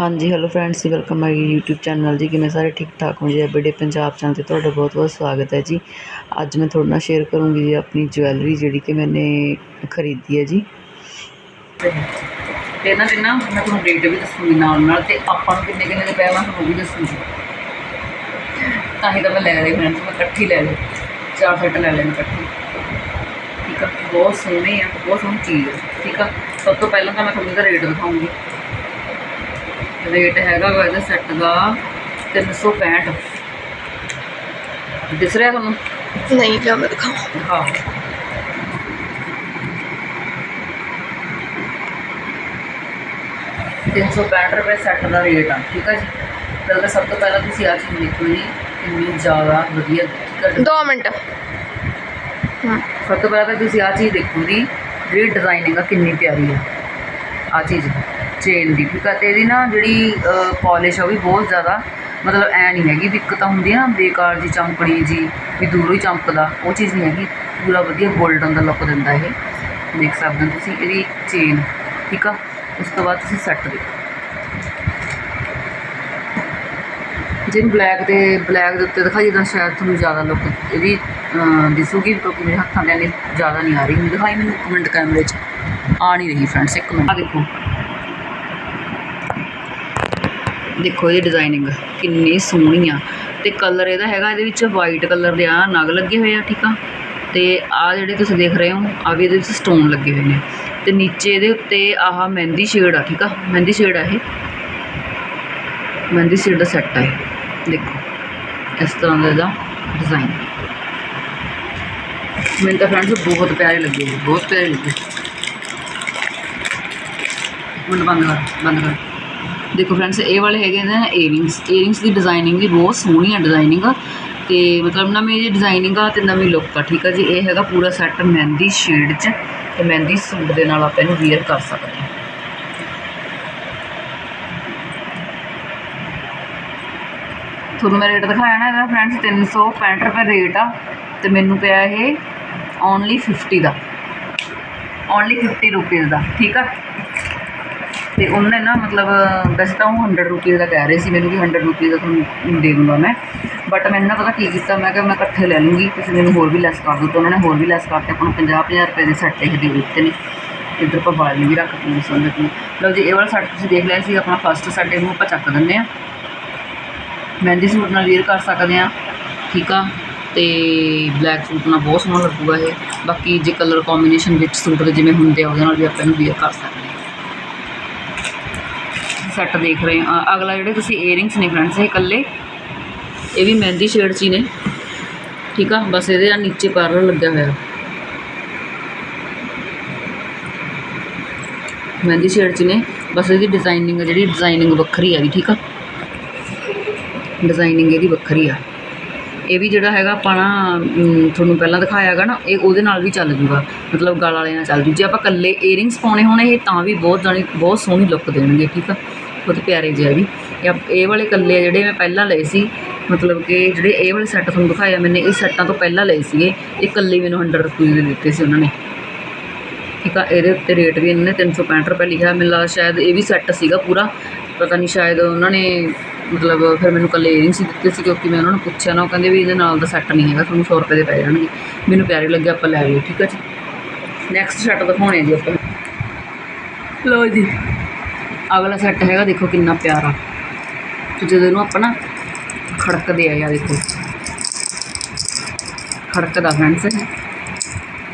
ਹਾਂਜੀ hello friends ਜੀ welcome my YouTube channel ਜੀ। ਕਿਵੇਂ ਸਾਰੇ ਠੀਕ ਠਾਕ ਹੋ ਜੀ? ਐਵਰੀਡੇ ਪੰਜਾਬ ਚੈਨਲ ਤੇ ਤੁਹਾਡਾ ਬਹੁਤ ਬਹੁਤ ਸਵਾਗਤ ਹੈ ਜੀ। ਅੱਜ ਮੈਂ ਤੁਹਾਡੇ ਨਾਲ ਸ਼ੇਅਰ ਕਰੂੰਗੀ ਜੀ ਆਪਣੀ ਜਵੈਲਰੀ ਜਿਹੜੀ ਕਿ ਮੈਨੇ ਖਰੀਦੀ ਹੈ ਜੀ। ਤੇ ਇਹਨਾਂ ਦੇ ਨਾ ਮੈਂ ਤੁਹਾਨੂੰ ਰੇਟ ਵੀ ਦੱਸੂਗੀ ਨਾਲ ਨਾਲ ਤੇ ਆਪਾਂ ਨੂੰ ਕਿੰਨੇ ਕਿੰਨੇ ਦੇ ਪਏ ਮੈਂ ਤੁਹਾਨੂੰ ਉਹ ਵੀ ਦੱਸੂਗੀ। ਤਾਂ ਹੀ ਤਾਂ ਮੈਂ ਲੈ ਲਈ ਫਰੈਂਡਸ ਮੈਂ ਇਕੱਠੀ ਲੈ ਲਈ। ਚਾਰ ਸੈੱਟ ਲੈ ਲੈਣ ਇਕੱਠੀ। ਠੀਕ ਆ, ਬਹੁਤ ਸੋਹਣੇ ਆ, ਬਹੁਤ ਸੋਹਣੀ ਚੀਜ਼ ਆ। ਠੀਕ ਆ, ਸਭ ਤੋਂ ਪਹਿਲਾਂ ਤਾਂ ਮੈਂ ਤੁਹਾਨੂੰ ਇਹਦਾ ਰੇਟ ਦਿਖਾਉਂਗੀ। ਰੇਟ ਹੈਗਾ ਵਾ ਇਹਦਾ ਸੈੱਟ ਦਾ 365 ਦਿਸ ਰਿਹਾ ਤੁਹਾਨੂੰ? ਨਹੀਂ ਲਿਆ ਮੈਂ ਦਿਖਾਵਾਂ। ਹਾਂ। ਤਿੰਨ ਸੌ ਪੈਂਹਠ ਰੁਪਏ ਸੈੱਟ ਦਾ ਰੇਟ ਆ ਠੀਕ ਆ ਜੀ? ਪਹਿਲਾਂ ਸਭ ਤੋਂ ਪਹਿਲਾਂ ਤੁਸੀਂ ਆ ਚੀਜ਼ ਦੇਖੋ ਜੀ ਕਿੰਨੀ ਜ਼ਿਆਦਾ ਵਧੀਆ ਠੀਕ ਆ ਜੀ। 2 ਮਿੰਟ। ਹਮ, ਸਭ ਤੋਂ ਪਹਿਲਾਂ ਤਾਂ ਤੁਸੀਂ ਆ ਚੀਜ਼ ਦੇਖੋ ਜੀ ਜਿਹੜੀ ਡਿਜ਼ਾਈਨਿੰਗ ਆ ਕਿੰਨੀ ਪਿਆਰੀ ਆ। ਆ ਚੀਜ਼। ਚੇਨ ਦੀ ਠੀਕ ਆ ਤੇ ਇਹਦੀ ਨਾ ਜਿਹੜੀ ਪੋਲਿਸ਼ ਆ ਉਹ ਵੀ ਬਹੁਤ ਜ਼ਿਆਦਾ ਮਤਲਬ ਐਂ ਨਹੀਂ ਹੈਗੀ ਵੀ ਇੱਕ ਤਾਂ ਹੁੰਦੀ ਆ ਨਾ ਬੇਕਾਰ ਜੀ ਚਮਕਣੀ ਜੀ ਵੀ ਦੂਰੋਂ ਹੀ ਚਮਕਦਾ ਉਹ ਚੀਜ਼ ਨਹੀਂ ਹੈਗੀ ਪੂਰਾ ਵਧੀਆ ਗੋਲਡਨ ਦਾ ਲੁੱਕ ਦਿੰਦਾ ਇਹ ਦੇਖ ਸਕਦੇ ਹੋ ਤੁਸੀਂ ਇਹਦੀ ਚੇਨ ਠੀਕ ਆ? ਉਸ ਤੋਂ ਬਾਅਦ ਤੁਸੀਂ ਸੈੱਟ ਦੇਖੋ। ਜਿਨ ਬਲੈਕ ਤੇ ਬਲੈਕ ਦੇ ਉੱਤੇ ਦਿਖਾਈ ਤਾਂ ਸ਼ਾਇਦ ਤੁਹਾਨੂੰ ਜ਼ਿਆਦਾ ਲੁੱਕ ਇਹਦੀ ਅਹ, ਦਿਸੂਗੀ ਕਿਉਂਕਿ ਮੇਰੇ ਹੱਥਾਂ ਦੇ ਇੰਨੀ ਜ਼ਿਆਦਾ ਨਹੀਂ ਆ ਰਹੀ ਮੈਨੂੰ ਦਿਖਾਈ ਮੈਨੂੰ ਇੱਕ ਕੈਮਰੇ 'ਚ ਆ ਨਹੀਂ ਰਹੀ ਫਰੈਂਡਸ ਇੱਕ ਮਿੰਟ ਆ ਦੇਖੋ। ਦੇਖੋ ਇਹਦੀ ਡਿਜ਼ਾਈਨਿੰਗ ਕਿੰਨੀ ਸੋਹਣੀ ਆ। ਤੇ ਕਲਰ ਇਹਦਾ ਹੈਗਾ ਇਹਦੇ ਵਿੱਚ ਵਾਈਟ ਕਲਰ ਦੇ ਆ ਨਗ ਲੱਗੇ ਹੋਏ ਆ ਠੀਕ ਆ? ਤੇ ਆ ਜਿਹੜੇ ਤੁਸੀਂ ਦੇਖ ਰਹੇ ਹੋ ਆ ਵੀ ਇਹਦੇ ਵਿੱਚ ਸਟੋਨ ਲੱਗੇ ਹੋਏ ਨੇ। ਤੇ ਨੀਚੇ ਇਹਦੇ ਉੱਤੇ ਆਹ ਮਹਿੰਦੀ ਸ਼ੇਡ ਆ ਠੀਕ ਆ? ਮਹਿੰਦੀ ਸ਼ੇਡ ਆ ਇਹ। ਮਹਿੰਦੀ ਸ਼ੇਡ ਦਾ ਸੈੱਟ ਆ ਇਹ। ਦੇਖੋ ਇਸ ਤਰ੍ਹਾਂ ਦਾ ਇਹਦਾ ਡਿਜ਼ਾਈਨ ਮੈਨੂੰ ਤਾਂ ਫਰੈਂਡਸ ਬਹੁਤ ਪਿਆਰੇ ਲੱਗੇ ਜੀ, ਬਹੁਤ ਪਿਆਰੇ ਲੱਗੇ। ਹੁਣ ਬੰਦ ਕਰ ਬੰਦ ਕਰ। ਦੇਖੋ ਫਰੈਂਡਸ ਇਹ ਵਾਲੇ ਹੈਗੇ ਨੇ ਏਅਰਿੰਗਸ ਏਅਰਿੰਗਸ ਦੀ ਡਿਜ਼ਾਈਨਿੰਗ ਵੀ ਬਹੁਤ ਸੋਹਣੀ ਆ। ਡਿਜ਼ਾਈਨਿੰਗ ਤੇ ਮਤਲਬ ਨਵੀਂ ਜੀ ਡਿਜ਼ਾਈਨਿੰਗ ਆ ਤੇ ਨਵੀਂ ਲੁੱਕ ਆ, ਠੀਕ ਆ ਜੀ? ਇਹ ਹੈਗਾ ਪੂਰਾ ਸੈੱਟ ਮਹਿੰਦੀ ਸ਼ੇਡ 'ਚ ਤੇ ਮਹਿੰਦੀ ਸੂਟ ਦੇ ਨਾਲ ਆਪਾਂ ਇਹਨੂੰ ਵੇਅਰ ਕਰ ਸਕਦੇ ਹਾਂ। ਤੁਹਾਨੂੰ ਮੈਂ ਰੇਟ ਦਿਖਾਇਆ ਨਾ ਇਹਦਾ ਫਰੈਂਡਸ 365 ਰੁਪਏ ਰੇਟ ਆ ਤੇ ਮੈਨੂੰ ਪਿਆ ਇਹ ਓਨਲੀ 50 ਦਾ। ਓਨਲੀ 50 ਰੁਪਏ ਦਾ, ਠੀਕ ਆ? ਤੇ ਨੇ ਨਾ ਮਤਲਬ, ਵੈਸੇ ਤਾਂ ਉਹ 100 ਰੁਪਏ ਦਾ ਕਹਿ ਰਹੇ ਸੀ ਮੈਨੂੰ ਵੀ 100 ਰੁਪਏ ਦਾ ਤੁਹਾਨੂੰ ਦੇ ਦੂੰਗਾ ਮੈਂ। ਬਟ ਮੈਨੂੰ ਨਾ ਪਤਾ ਕੀ ਕੀਤਾ, ਮੈਂ ਕਿਹਾ ਮੈਂ ਇਕੱਠੇ ਲੈ ਲੂੰਗੀ, ਤੁਸੀਂ ਮੈਨੂੰ ਹੋਰ ਵੀ ਲੈਸ ਕਰ ਦਿਓ। ਤਾਂ ਉਹਨਾਂ ਨੇ ਹੋਰ ਵੀ ਲੈਸ ਕਰਕੇ ਆਪਾਂ ਨੂੰ 50 50 ਰੁਪਏ ਦੇ ਸੈੱਟ ਇਹ ਦੇ ਦਿੱਤੇ ਨੇ। ਇੱਧਰ ਆਪਾਂ ਬਾਲ ਵੀ ਰੱਖ ਦਿੱਤੀ ਸੁਣ ਦਿੱਤੀ ਲਓ ਜੀ, ਇਹ ਵਾਲਾ ਸੈੱਟ ਤੁਸੀਂ ਦੇਖ ਲਿਆ ਸੀ, ਆਪਣਾ ਫਸਟ ਸੈੱਟ ਇਹਨੂੰ ਆਪਾਂ ਚੱਕ ਦਿੰਦੇ ਆ ਮਹਿੰਦੀ ਸੂਟ ਨਾਲ ਵੇਅਰ ਕਰ ਸਕਦੇ ਆ ਠੀਕ ਆ? ਤੇ ਬਲੈਕ ਸੂਟ ਨਾਲ ਬਹੁਤ ਸੋਹਣਾ ਲੱਗੂਗਾ ਇਹ। ਬਾਕੀ ਜੇ ਕਲਰ ਕੰਬੀਨੇਸ਼ਨ ਵਿੱਚ ਸੂਟ ਦੇ ਜਿਵੇਂ ਹੁੰਦੇ ਆ, ਉਹਦੇ ਨਾਲ ਵੀ ਆਪਾਂ ਇਹਨੂੰ ਵੇਅਰ ਕਰ ਸਕਦੇ ਹਾਂ। ਸੈੱਟ ਦੇਖ ਰਹੇ ਆ ਅਗਲਾ ਜਿਹੜੇ ਤੁਸੀਂ ਏਅਰਿੰਗਸ ਨੇ ਫਰੈਂਡਸ ਇਹ ਇਕੱਲੇ। ਇਹ ਵੀ ਮਹਿੰਦੀ ਸ਼ੇਡ 'ਚ ਹੀ ਨੇ। ਠੀਕ ਆ? ਬਸ ਇਹਦੇ ਆ ਨੀਚੇ ਪਾਰਲਰ ਲੱਗਿਆ ਹੋਇਆ। ਮਹਿੰਦੀ ਸ਼ੇਡ 'ਚ ਨੇ। ਬਸ ਇਹਦੀ ਡਿਜ਼ਾਈਨਿੰਗ ਜਿਹੜੀ ਡਿਜ਼ਾਈਨਿੰਗ ਵੱਖਰੀ ਆ ਵੀ ਠੀਕ ਆ? ਡਿਜ਼ਾਈਨਿੰਗ ਇਹਦੀ ਵੱਖਰੀ ਆ। ਇਹ ਵੀ ਜਿਹੜਾ ਹੈਗਾ ਆਪਾਂ ਨਾ ਤੁਹਾਨੂੰ ਪਹਿਲਾਂ ਦਿਖਾਇਆ ਹੈਗਾ ਨਾ, ਇਹ ਉਹਦੇ ਨਾਲ ਵੀ ਚੱਲ ਜੂਗਾ। ਮਤਲਬ ਗਲ ਵਾਲੇ ਨਾਲ ਚੱਲ ਜੂ। ਜੇ ਆਪਾਂ ਕੱਲੇ ਏਅਰਿੰਗਸ ਪਾਉਣੇ ਹੋਣੇ, ਇਹ ਤਾਂ ਵੀ ਬਹੁਤ ਜਾਣੀ, ਬਹੁਤ ਸੋਹਣੀ ਲੁੱਕ ਦੇਣਗੇ, ਠੀਕ ਆ? ਬਹੁਤ ਪਿਆਰੇ ਜਿਹੇ ਆ ਵੀ ਇਹ ਆਪ- ਇਹ ਵਾਲੇ ਕੱਲੇ ਆ ਜਿਹੜੇ ਮੈਂ ਪਹਿਲਾਂ ਲਏ ਸੀ, ਮਤਲਬ ਕਿ ਜਿਹੜੇ ਇਹ ਵਾਲੇ ਸੈੱਟ ਤੁਹਾਨੂੰ ਦਿਖਾਇਆ ਮੈਨੇ, ਇਹ ਸੈੱਟਾਂ ਤੋਂ ਪਹਿਲਾਂ ਲਏ ਸੀਗੇ। ਇਹ ਕੱਲੇ ਮੈਨੂੰ 100 ਰੁਪਏ ਦੇ ਦਿੱਤੇ ਸੀ ਉਹਨਾਂ ਨੇ। ਠੀਕ ਆ, ਇਹਦੇ ਉੱਤੇ ਰੇਟ ਵੀ ਇਹਨਾਂ ਨੇ 365 ਰੁਪਏ ਲਿਖਿਆ। ਮੈਨੂੰ ਲੱਗਦਾ ਸ਼ਾਇਦ ਇਹ ਵੀ ਸੈੱਟ ਸੀਗਾ ਪੂਰਾ। ਪਤਾ ਨਹੀਂ ਸ਼ਾਇਦ ਉਹਨਾਂ ਨੇ, ਮਤਲਬ ਫਿਰ ਮੈਨੂੰ ਕੱਲੇ ਏਅਰਿੰਗਸ ਹੀ ਦਿੱਤੇ ਸੀ ਕਿਉਂਕਿ ਮੈਂ ਉਹਨਾਂ ਨੂੰ ਪੁੱਛਿਆ ਨਾ, ਉਹ ਕਹਿੰਦੇ ਵੀ ਇਹਦੇ ਨਾਲ ਦਾ ਸੈੱਟ ਨਹੀਂ ਹੈਗਾ, ਤੁਹਾਨੂੰ 100 ਰੁਪਏ ਦੇ ਪੈ ਜਾਣਗੇ। ਮੈਨੂੰ ਪਿਆਰੇ ਲੱਗੇ, ਆਪਾਂ ਲੈ ਲਏ ਠੀਕ ਆ ਜੀ। ਨੈਕਸਟ ਸੈੱਟ ਦਿਖਾਉਣੇ ਆ ਜੀ ਆਪਾਂ। ਲਓ ਜੀ। ਅਗਲਾ ਸੈੱਟ ਹੈਗਾ ਦੇਖੋ ਕਿੰਨਾ ਪਿਆਰਾ। ਜਦੋਂ ਇਹਨੂੰ ਆਪਾਂ ਨਾ ਖੜਕਦੇ ਆ ਯਾ ਦੇਖੋ। ਖੜਕਦਾ ਫਰੈਂਡਸ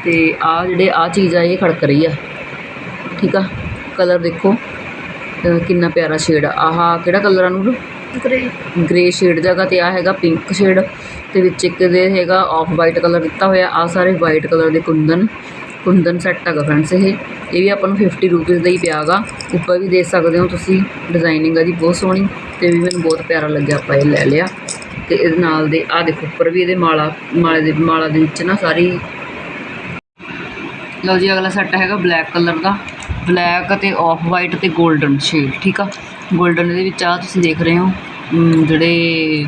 ਤੇ ਆ ਜਿਹੜੇ ਆ ਚੀਜ਼ ਆ ਇਹ ਖੜਕ ਰਹੀ ਆ। ਠੀਕ ਆ? ਕਲਰ ਦੇਖੋ। ਕਿੰਨਾ ਪਿਆਰਾ ਸ਼ੇਡ ਆ। ਆਹ ਕਿਹੜਾ ਕਲਰ ਆ ਨੂਰ? ਗ੍ਰੇ ਗ੍ਰੇ ਸ਼ੇਡ ਜਗ੍ਹਾ ਤੇ ਆ ਹੈਗਾ ਪਿੰਕ ਸ਼ੇਡ ਤੇ ਵਿੱਚ ਇੱਕ ਦੇ ਹੈਗਾ ਆਫ ਵਾਈਟ ਕਲਰ ਦਿੱਤਾ ਹੋਇਆ। ਆ ਸਾਰੇ ਵਾਈਟ ਕਲਰ ਦੇ ਕੁੰਦਨ। ਕੁੰਦਨ ਸੈੱਟ ਹੈਗਾ ਫਰੈਂਡਸ ਇਹ। ਇਹ ਵੀ ਆਪਾਂ ਨੂੰ 50 ਰੁਪਏ ਦਾ ਹੀ ਪਿਆਗਾ ਉੱਪਰ ਵੀ ਦੇ ਸਕਦੇ ਹੋ ਤੁਸੀਂ। ਡਿਜ਼ਾਈਨਿੰਗ ਆ ਦੀ ਬਹੁਤ ਸੋਹਣੀ। ਤੇ ਵੀ ਮੈਨੂੰ ਬਹੁਤ ਪਿਆਰਾ ਲੱਗਿਆ ਆਪਾਂ ਇਹ ਲੈ ਲਿਆ। ਤੇ ਇਹਦੇ ਨਾਲ ਦੇ ਆ ਦੇਖੋ, ਉੱਪਰ ਵੀ ਇਹਦੇ ਮਾਲਾ, ਮਾਲੇ ਦੇ, ਮਾਲਾ ਦੇ ਵਿੱਚ ਨਾ ਸਾਰੀ ਲਓ ਜੀ, ਅਗਲਾ ਸੈੱਟ ਹੈਗਾ ਬਲੈਕ ਕਲਰ ਦਾ। ਬਲੈਕ ਅਤੇ ਆਫ ਵਾਈਟ ਤੇ 골ਡਨ ਸ਼ੇਡ ਠੀਕ ਆ? 골ਡਨ ਦੇ ਵਿੱਚ ਆ ਤੁਸੀਂ ਦੇਖ ਰਹੇ ਹੋ ਜਿਹੜੇ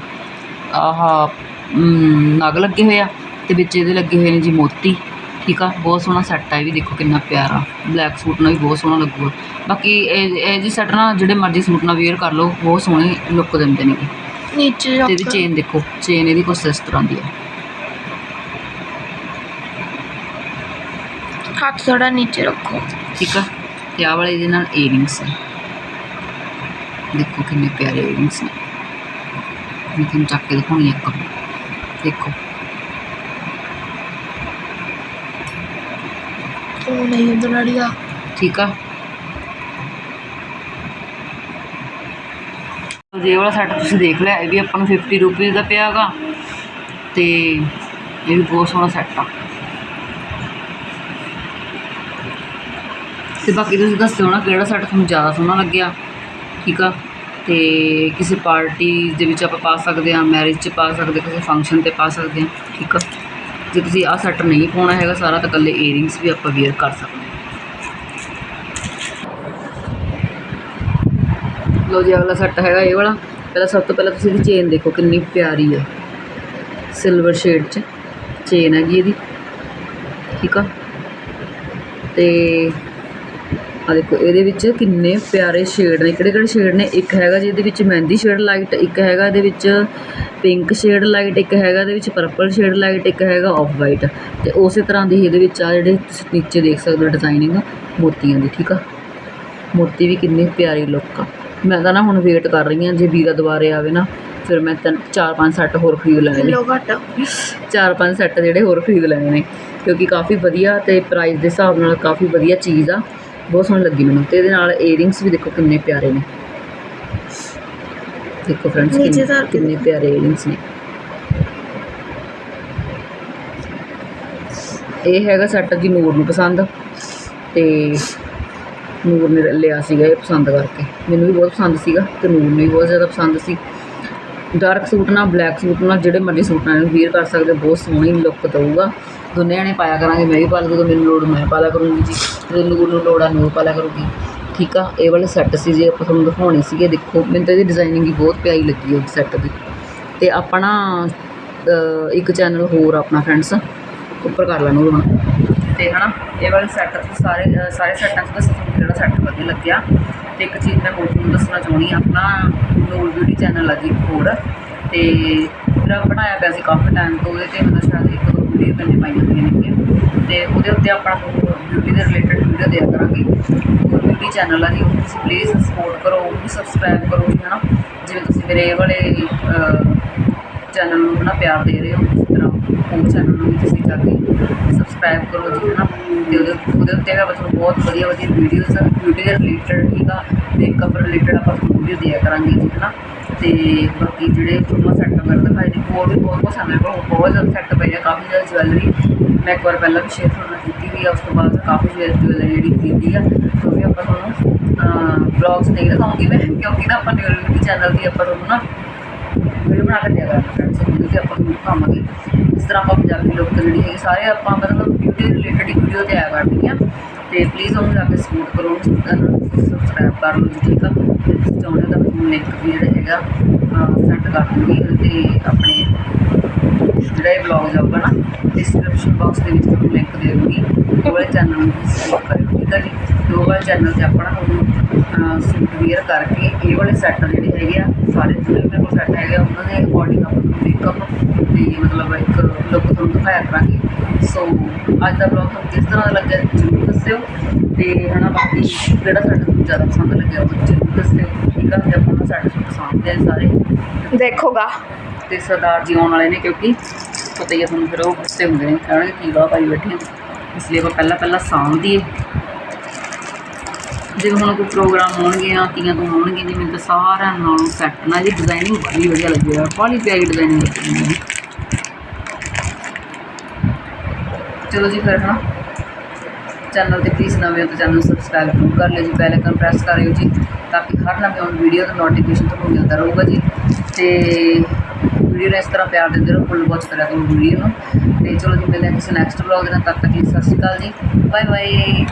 ਆਹ ਨਗ ਲੱਗੇ ਹੋਏ ਆ। ਤੇ ਵਿੱਚ ਇਹਦੇ ਲੱਗੇ ਹੋਏ ਨੇ ਜੀ ਮੋਤੀ। ਠੀਕ ਆ ਬਹੁਤ ਸੋਹਣਾ ਸੈੱਟ ਆ ਇਹ ਵੀ ਦੇਖੋ ਕਿੰਨਾ ਪਿਆਰਾ। ਬਲੈਕ ਸੂਟ ਨਾਲ ਵੀ ਬਹੁਤ ਸੋਹਣਾ ਲੱਗੂਗਾ। ਬਾਕੀ ਇਹ ਇਹ ਜੀ ਸੈੱਟ ਨਾ ਜਿਹੜੇ ਮਰਜ਼ੀ ਸੂਟ ਨਾਲ ਵੇਅਰ ਕਰ ਲਓ ਬਹੁਤ ਸੋਹਣੀ ਲੁੱਕ ਦਿੰਦੇ ਨੇ ਨੀਚੇ ਤੇ ਚੇਨ ਦੇਖੋ ਚੇਨ ਇਹਦੀ ਕੁਛ ਇਸ ਤਰ੍ਹਾਂ ਦੀ ਹੈ ਹੱਥ ਥੋੜਾ ਨੀਚੇ ਰੱਖੋ। ਠੀਕ ਆ ਤੇ ਆਹ ਵਾਲੇ ਇਹਦੇ ਨਾਲ ਏਅਰਿੰਗਸ ਹੈ ਦੇਖੋ ਕਿੰਨੇ ਪਿਆਰੇ ਏਅਰਿੰਗਸ ਨੇ। ਮੈਂ ਤੁਹਾਨੂੰ ਚੱਕ ਕੇ ਦਿਖਾਉਣੀ ਇੱਕ ਦੇਖੋ। ਉਹ ਨਹੀਂ ਉਧਰ ਲੜੀਆ ਠੀਕ ਆ। ਜੇ ਵਾਲਾ ਸੈੱਟ ਤੁਸੀਂ ਦੇਖ ਲਿਆ, ਇਹ ਵੀ ਆਪਾਂ ਨੂੰ 50 ਰੁਪਏ ਦਾ ਪਿਆ ਹੈਗਾ। ਤੇ ਇਹ ਵੀ ਬਹੁਤ ਸੋਹਣਾ ਸੈੱਟ ਆ। ਤੇ ਬਾਕੀ ਤੁਸੀਂ ਦੱਸਿਓ ਨਾ ਕਿਹੜਾ ਸੈੱਟ ਤੁਹਾਨੂੰ ਜ਼ਿਆਦਾ ਸੋਹਣਾ ਲੱਗਿਆ, ਠੀਕ ਆ? ਤੇ ਕਿਸੇ ਪਾਰਟੀ ਦੇ ਵਿੱਚ ਆਪਾਂ ਪਾ ਸਕਦੇ ਹਾਂ ਮੈਰਿਜ 'ਚ ਪਾ ਸਕਦੇ ਕਿਸੇ ਫੰਕਸ਼ਨ ਤੇ ਪਾ ਸਕਦੇ ਹਾਂ, ਠੀਕ ਆ? ਜੇ ਤੁਸੀਂ ਆਹ ਸੈੱਟ ਨਹੀਂ ਪਾਉਣਾ ਹੈਗਾ, ਸਾਰਾ ਤਾਂ ਇਕੱਲੇ ਈਅਰਿੰਗਸ ਵੀ ਆਪਾਂ ਵੇਅਰ ਕਰ ਸਕਦੇ ਲੋ ਜੀ, ਅਗਲਾ ਸੈੱਟ ਹੈਗਾ ਇਹ ਵਾਲਾ। ਪਹਿਲਾਂ ਸਭ ਤੋਂ ਪਹਿਲਾਂ ਤੁਸੀਂ ਇਹਦੀ ਚੇਨ ਦੇਖੋ, ਕਿੰਨੀ ਪਿਆਰੀ ਆ। ਸਿਲਵਰ ਸ਼ੇਡ 'ਚ। ਚੇਨ ਹੈਗੀ ਇਹਦੀ। ਠੀਕ ਆ। ਤੇ ਆ ਦੇਖੋ ਇਹਦੇ ਵਿੱਚ ਕਿੰਨੇ ਪਿਆਰੇ ਸ਼ੇਡ ਨੇ। ਕਿਹੜੇ ਕਿਹੜੇ ਸ਼ੇਡ ਨੇ? ਇੱਕ ਹੈਗਾ ਜਿਹਦੇ ਵਿੱਚ ਮਹਿੰਦੀ ਸ਼ੇਡ ਲਾਈਟ ਇੱਕ ਹੈਗਾ ਇਹਦੇ ਵਿੱਚ ਪਿੰਕ ਸ਼ੇਡ ਲਾਈਟ ਇੱਕ ਹੈਗਾ ਇਹਦੇ ਵਿੱਚ ਪਰਪਲ ਸ਼ੇਡ ਲਾਈਟ ਇੱਕ ਹੈਗਾ ਆਫ ਵਾਈਟ ਤੇ ਉਸੇ ਤਰ੍ਹਾਂ ਦੀ ਇਹਦੇ ਵਿੱਚ ਆ ਜਿਹੜੇ ਤੁਸੀਂ ਨੀਚੇ ਦੇਖ ਸਕਦੇ ਹੋ ਡਿਜ਼ਾਈਨਿੰਗ ਮੋਤੀਆਂ ਦੀ ਠੀਕ ਆ? ਮੋਤੀ ਵੀ ਕਿੰਨੀ ਪਿਆਰੀ ਲੁੱਕ ਆ। ਮੈਂ ਤਾਂ ਨਾ ਹੁਣ ਵੇਟ ਕਰ ਰਹੀ ਹਾਂ ਜੇ ਵੀਰਾ ਦੁਬਾਰੇ ਆਵੇ ਨਾ ਫਿਰ ਮੈਂ ਤਿੰਨ ਚਾਰ ਪੰਜ ਸੈੱਟ ਹੋਰ ਖਰੀਦ ਲੈਣੇ ਨੇ। ਲੋ ਘੱਟ ਚਾਰ ਪੰਜ ਸੈੱਟ ਜਿਹੜੇ ਹੋਰ ਖਰੀਦ ਲੈਣੇ ਨੇ ਕਿਉਂਕਿ ਕਾਫੀ ਵਧੀਆ ਤੇ ਪ੍ਰਾਈਸ ਦੇ ਹਿਸਾਬ ਨਾਲ ਕਾਫੀ ਵਧੀਆ ਚੀਜ਼ ਆ। ਬਹੁਤ ਸੋਹਣੀ ਲੱਗੀ ਮੈਨੂੰ ਤੇ ਇਹਦੇ ਨਾਲ ਏਅਰਿੰਗਸ ਵੀ ਦੇਖੋ ਕਿੰਨੇ ਪਿਆਰੇ ਨੇ। ਦੇਖੋ ਫਰੈਂਡਸ ਕਿੰਨੇ ਪਿਆਰੇ ਏਅਰਿੰਗਸ ਨੇ। ਇਹ ਹੈਗਾ ਸੈੱਟ ਜੀ ਨੂਰ ਨੂੰ ਪਸੰਦ ਤੇ ਨੂਰ ਨੇ ਲਿਆ ਸੀਗਾ ਇਹ ਪਸੰਦ ਕਰਕੇ। ਮੈਨੂੰ ਵੀ ਬਹੁਤ ਪਸੰਦ ਸੀਗਾ ਤੇ ਨੂਰ ਨੂੰ ਵੀ ਬਹੁਤ ਜ਼ਿਆਦਾ ਪਸੰਦ ਸੀ। ਡਾਰਕ ਸੂਟ ਨਾਲ ਬਲੈਕ ਸੂਟ ਨਾਲ ਜਿਹੜੇ ਮਰਜ਼ੀ ਸੂਟ ਨਾਲ ਵੀਅਰ ਕਰ ਸਕਦੇ ਬਹੁਤ ਸੋਹਣੀ ਲੁੱਕ ਦਊਗਾ। ਦੋਨੇ ਜਣੇ ਪਾਇਆ ਕਰਾਂਗੇ, ਮੈਂ ਵੀ ਪਾ ਲਾਂ ਜਦੋਂ ਮੈਨੂੰ ਲੋੜ, ਮੈਂ ਪਾ ਲਿਆ ਕਰੂੰਗੀ ਜੀ। ਜਦੋਂ ਨੂਰ ਨੂੰ ਲੋੜ ਆ ਨੂਰ ਪਾ ਲਿਆ ਕਰੂਗੀ। ਠੀਕ ਆ? ਇਹ ਵਾਲੇ ਸੈੱਟ ਸੀ ਜੇ, ਆਪਾਂ ਤੁਹਾਨੂੰ ਦਿਖਾਉਣੇ ਸੀਗੇ, ਦੇਖੋ। ਮੈਨੂੰ ਤਾਂ ਇਹਦੀ ਡਿਜ਼ਾਈਨਿੰਗ ਵੀ ਬਹੁਤ ਪਿਆਰੀ ਲੱਗੀ ਉਹ ਸੈੱਟ ਦੀ। ਤੇ ਆਪਣਾ ਇੱਕ ਚੈਨਲ ਹੋਰ ਆਪਣਾ ਫਰੈਂਡਸ ਉੱਪਰ ਕਰ ਲੈਣਾ ਉਹ ਹੁਣ। ਤੇ ਹਨਾ, ਇਹ ਵਾਲੇ ਸੈੱਟ ਸਾਰੇ ਸਾਰੇ ਸੈੱਟਾਂ 'ਚ ਦੱਸੋ ਤੁਹਾਨੂੰ ਕਿਹੜਾ ਸੈੱਟ ਵਧੀਆ ਲੱਗਿਆ। ਤੇ ਇੱਕ ਚੀਜ਼ ਮੈਂ ਹੋਰ ਤੁਹਾਨੂੰ ਦੱਸਣਾ ਚਾਹੁੰਦੀ ਹਾਂ, ਆਪਣਾ ਨੂਰ ਬਿਊਟੀ ਚੈਨਲ ਆ ਜੀ ਹੋਰ ਤੇ ਮੇਰਾ ਬਣਾਇਆ ਪਿਆ ਸੀ ਕਾਫੀ ਟਾਈਮ ਤੋਂ, ਉਹਦੇ ਤੇ ਮਤਲਬ ਸ਼ਾਇਦ ਇੱਕ ਦੋ ਵੀਡੀਓ ਮੈंने ਪਾਈਆਂ ਹੋਈਆਂ ਨੇ ਤੇ ਉਹਦੇ ਉੱਤੇ ਆਪਾਂ ਬਿਊਟੀ ਦੇ ਰਿਲੇਟਡ ਵੀਡੀਓ ਦਿਆ ਕਰਾਂਗੇ। ਨੂਰ ਬਿਊਟੀ ਚੈਨਲ ਆ ਜੀ, ਉਹ ਤੁਸੀਂ ਪਲੀਜ਼ ਸਪੋਰਟ ਕਰੋ ਉਹਨੂੰ ਸਬਸਕ੍ਰਾਈਬ ਕਰੋ ਜੀ ਨਾ? ਜਿਵੇਂ ਤੁਸੀਂ ਮੇਰੇ ਇਹ ਵਾਲੇ ਚੈਨਲ ਨੂੰ ਨਾ ਪਿਆਰ ਦੇ ਰਹੇ ਹੋ, ਉਸ ਤਰ੍ਹਾਂ ਉਹ ਚੈਨਲ ਨੂੰ ਵੀ ਤੁਸੀਂ ਜਾ ਕੇ ਸਬਸਕ੍ਰਾਈਬ ਕਰੋ ਜੀ ਹਨਾ ਤੇ ਉਹਦੇ ਉਹਦੇ ਉੱਤੇ ਹੈਗਾ ਤੁਹਾਨੂੰ ਬਹੁਤ ਵਧੀਆ ਵਧੀਆ ਵੀਡੀਓਜ਼ ਬਿਊਟੀ ਦੇ ਰਿਲੇਟਡ ਠੀਕ ਆ ਮੇਕਅਪ ਰਿਲੇਟਡ ਆਪਾਂ ਤੁਹਾਨੂੰ ਵੀਡੀਓ ਦਿਆ ਕਰਾਂਗੇ ਜੀ, ਹੈ ਨਾ? ਤੇ ਬਾਕੀ ਜਿਹੜੇ ਤੁਹਾਨੂੰ ਸੈੱਟ ਵਗੈਰਾ ਦਿਖਾਏ ਨੇ, ਹੋਰ ਵੀ ਬਹੁਤ ਬਹੁਤ ਸਾਡੇ ਕੋਲ ਬਹੁਤ ਜ਼ਿਆਦਾ ਸੈੱਟ ਪਏ ਆ, ਕਾਫੀ ਜ਼ਿਆਦਾ ਜਵੈਲਰੀ ਮੈਂ ਇੱਕ ਵਾਰ ਪਹਿਲਾਂ ਵੀ ਸ਼ੇਅਰ ਤੁਹਾਨੂੰ ਕੀਤੀ ਹੋਈ ਆ, ਉਸ ਤੋਂ ਬਾਅਦ ਕਾਫੀ ਜਵੈਲਰੀ ਜਿਹੜੀ ਖਰੀਦੀ ਆ। ਉਹ ਵੀ ਆਪਾਂ ਤੁਹਾਨੂੰ ਬਲੌਗਸ ਨਹੀਂ ਦਿਖਾਉਂਗੀ ਮੈਂ, ਕਿਉਂਕਿ ਨਾ ਆਪਾਂ ਨਿਊ ਚੈਨਲ ਦੀ ਆਪਾਂ ਤੁਹਾਨੂੰ ਨਾ ਵੀਡੀਓ ਬਣਾ ਕੇ ਦਿਆ ਕਰਾਂਗੇ ਫਰੈਂਡਸ ਜਿਹਦੇ ਆਪਾਂ ਨੂੰ ਦਿਖਾਵਾਂਗੇ। ਇਸ ਤਰ੍ਹਾਂ ਆਪਾਂ ਪੰਜਾਬੀ ਲੋਕ ਜਿਹੜੀ ਹੈਗੀ ਸਾਰੇ ਆਪਾਂ ਮਤਲਬ ਬਿਊਟੀ ਰਿਲੇਟਡ ਵੀਡੀਓ ਤੇ ਆਇਆ ਕਰਦੀਆਂ ਤੇ ਪਲੀਜ਼ ਉਹਨੂੰ ਜਾ ਕੇ ਸਪੋਰਟ ਕਰੋ ਸਬਸਕ੍ਰਾਈਬ ਕਰ ਲਓ ਜੀ ਠੀਕ ਆ? ਤੇ ਤੁਸੀਂ ਚਾਹੁੰਦੇ ਹੋ ਤਾਂ ਤੁਹਾਨੂੰ ਲਿੰਕ ਵੀ ਜਿਹੜਾ ਹੈਗਾ ਸੈਂਡ ਕਰ ਦੂੰਗੀ ਤੇ ਆਪਣੇ ਜਿਹੜਾ ਇਹ ਵਲੌਗ ਜਾਊਗਾ ਨਾ ਡਿਸਕ੍ਰਿਪਸ਼ਨ ਬਾਕਸ ਦੇ ਵਿੱਚ ਤੁਹਾਨੂੰ ਲਿੰਕ ਦੇ ਦੂੰਗੀ। ਉਹ ਵਾਲੇ ਚੈਨਲ ਨੂੰ ਸਬਸਕ੍ਰਾਈਬ ਕਰਿਓ, ਠੀਕ ਆ ਜੀ? ਉਹ ਵਾਲੇ ਚੈਨਲ ਤੇ ਆਪਣਾ ਤੁਹਾਨੂੰ ਸੂਟ ਵੀਅਰ ਕਰਕੇ ਇਹ ਵਾਲੇ ਸੈੱਟ ਜਿਹੜੇ ਹੈਗੇ ਆ, ਸਾਰੇ ਜਿਹੜੇ ਮੇਰੇ ਕੋਲ ਸੈੱਟ ਹੈਗੇ ਆ, ਉਹਨਾਂ ਦੇ ਅਕੋਰਡਿੰਗ ਆਪਾਂ ਨੂੰ ਮੇਕਅਪ ਤੇ ਮਤਲਬ ਇੱਕ ਲੁੱਕ ਤੁਹਾਨੂੰ ਦਿਖਾਇਆ ਕਰਾਂਗੇ। ਸੋ ਅੱਜ ਦਾ ਵਲੌਗ ਤੁਹਾਨੂੰ ਕਿਸ ਤਰ੍ਹਾਂ ਦਾ ਲੱਗਿਆ ਜ਼ਰੂਰ ਦੱਸਿਓ। ਤੇ ਹਨਾ ਬਾਕੀ ਕਿਹੜਾ ਤੁਹਾਨੂੰ ਜ਼ਿਆਦਾ ਪਸੰਦ ਲੱਗਿਆ ਉਹ ਜ਼ਰੂਰ ਦੱਸਿਓ। ਠੀਕ ਆ ਤੇ ਆਪਾਂ ਨੂੰ ਸੈੱਟ ਸੁੱਟ ਪਸੰਦ ਆ ਸਾਰੇ। ਦੇਖੋਗਾ। ਤੇ ਸਰਦਾਰ ਜੀ ਆਉਣ ਵਾਲੇ ਨੇ ਕਿਉਂਕਿ ਪਤਾ ਹੀ ਆ ਤੁਹਾਨੂੰ ਫਿਰ ਉਹ ਗੁੱਸੇ ਹੁੰਦੇ ਨੇ ਕਹਿਣਗੇ ਕੀ ਗਾ ਪਾਈ ਬੈਠੇ ਇਸ ਲਈ ਆਪਾਂ ਪਹਿਲਾਂ ਪਹਿਲਾਂ ਸਾਂਭਦੀਏ ਜਿਵੇਂ ਹੁਣ ਕੋਈ ਪ੍ਰੋਗਰਾਮ ਹੋਣਗੇ ਆ ਤੀਆਂ ਤੋਂ ਹੋਣਗੇ ਜਿਵੇਂ ਤਾਂ ਸਾਰਿਆਂ ਨਾਲੋਂ ਸੈੱਟ ਨਾਲ ਇਹਦੀ ਡਿਜ਼ਾਈਨਿੰਗ ਬੜੀ ਵਧੀਆ ਲੱਗੀ ਹੈ ਬੜੀ ਪਿਆਰੀ ਡਿਜ਼ਾਈਨਿੰਗ ਲੱਗੀ ਮੈਨੂੰ ਚਲੋ ਜੀ ਫਿਰ ਹਨਾ। ਚੈਨਲ ਤੇ ਪਲੀਜ਼ ਨਵੇਂ ਹੋ ਤਾਂ ਚੈਨਲ ਸਬਸਕ੍ਰਾਈਬ ਜ਼ਰੂਰ ਕਰ ਲਿਓ ਜੀ ਬੈਲ ਆਈਕਨ ਪ੍ਰੈਸ ਕਰਿਓ ਜੀ, ਤਾਂ ਕਿ ਹਰ ਨਵੀਂ ਆਉਣ ਵੀਡੀਓ ਦਾ ਨੋਟੀਫਿਕੇਸ਼ਨ ਤੁਹਾਨੂੰ ਮਿਲਦਾ ਰਹੂਗਾ ਜੀ। ਤੇ ਵੀਡੀਓ ਨੂੰ ਇਸ ਤਰ੍ਹਾਂ ਪਿਆਰ ਦਿੰਦੇ ਰਹੋ ਫੁੱਲ ਵਾਚ ਕਰਿਆ ਕਰੋ ਵੀਡੀਓ ਨੂੰ। ਤੇ ਚਲੋ ਜੀ, ਮਿਲਦੇ ਹਾਂ ਕਿਸੇ ਨੈਕਸਟ ਵਲੌਗ ਦੇ ਨਾਲ, ਤਦ ਤੱਕ ਲਈ ਸਤਿ ਸ਼੍ਰੀ ਅਕਾਲ ਜੀ। Bye bye